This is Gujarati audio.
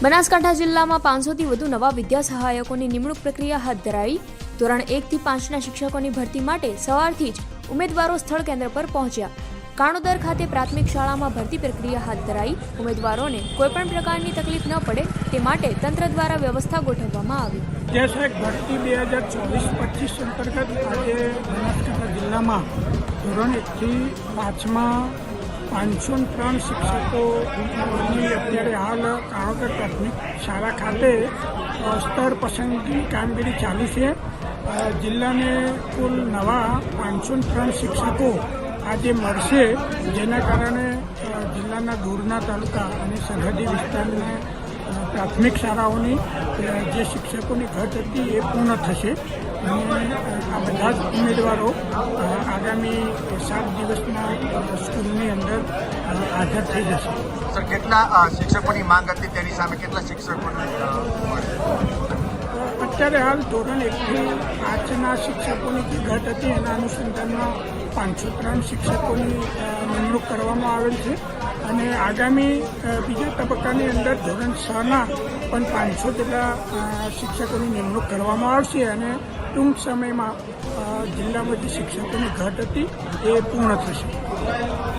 બનાસકાંઠા જિલ્લામાં પાંચસોથી વધુ નવા વિદ્યા સહાયકોની નિમણૂક પ્રક્રિયા હાથ ધરાઈ. ધોરણ એકથી પાંચના શિક્ષકોની ભરતી માટે સવારથી જ ઉમેદવારો સ્થળ કેન્દ્ર પર પહોંચ્યા. કાણોદર ખાતે પ્રાથમિક શાળામાં ભરતી પ્રક્રિયા હાથ ધરાઈ. ઉમેદવારોને કોઈપણ પ્રકારની તકલીફ ન પડે તે માટે તંત્ર દ્વારા વ્યવસ્થા ગોઠવવામાં આવી. ભરતી બે હજાર ચોવીસ પચીસ અંતર્ગત આજે બનાસકાંઠા જિલ્લામાં ધોરણ એકથી પાંચમાં પાંચસો ત્રણ શિક્ષકોની અત્યારે હાલ કાણોદર પ્રાથમિક શાળા ખાતે સ્તર પસંદગી કામગીરી ચાલુ છે. જિલ્લાને કુલ નવા પાંચસો ત્રણ શિક્ષકો આજે મળશે, જેના કારણે જિલ્લાના દૂરના તાલુકા અને સરહદી વિસ્તારના પ્રાથમિક શાળાઓની જે શિક્ષકોની ઘટ હતી એ પૂર્ણ થશે. અને બધા જ ઉમેદવારો આગામી સાત દિવસના સ્કૂલની અંદર હાજર થઈ જશે. સર કેટલા શિક્ષકોની માંગ હતી? તેની સામે કેટલા શિક્ષકોને અત્યારે હાલ ધોરણ એકથી પાંચના શિક્ષકોની જે ઘટ હતી. એના અનુસંધાનમાં પાંચસો ત્રણ શિક્ષકોની નિમણૂક કરવામાં આવેલ છે. અને આગામી બીજા તબક્કાની અંદર ધોરણ છના પણ પાંચસો જેટલા શિક્ષકોની નિમણૂક કરવામાં આવશે અને ટૂંક સમયમાં જિલ્લામાંથી શિક્ષકોની ઘટ હતી એ પૂર્ણ થશે.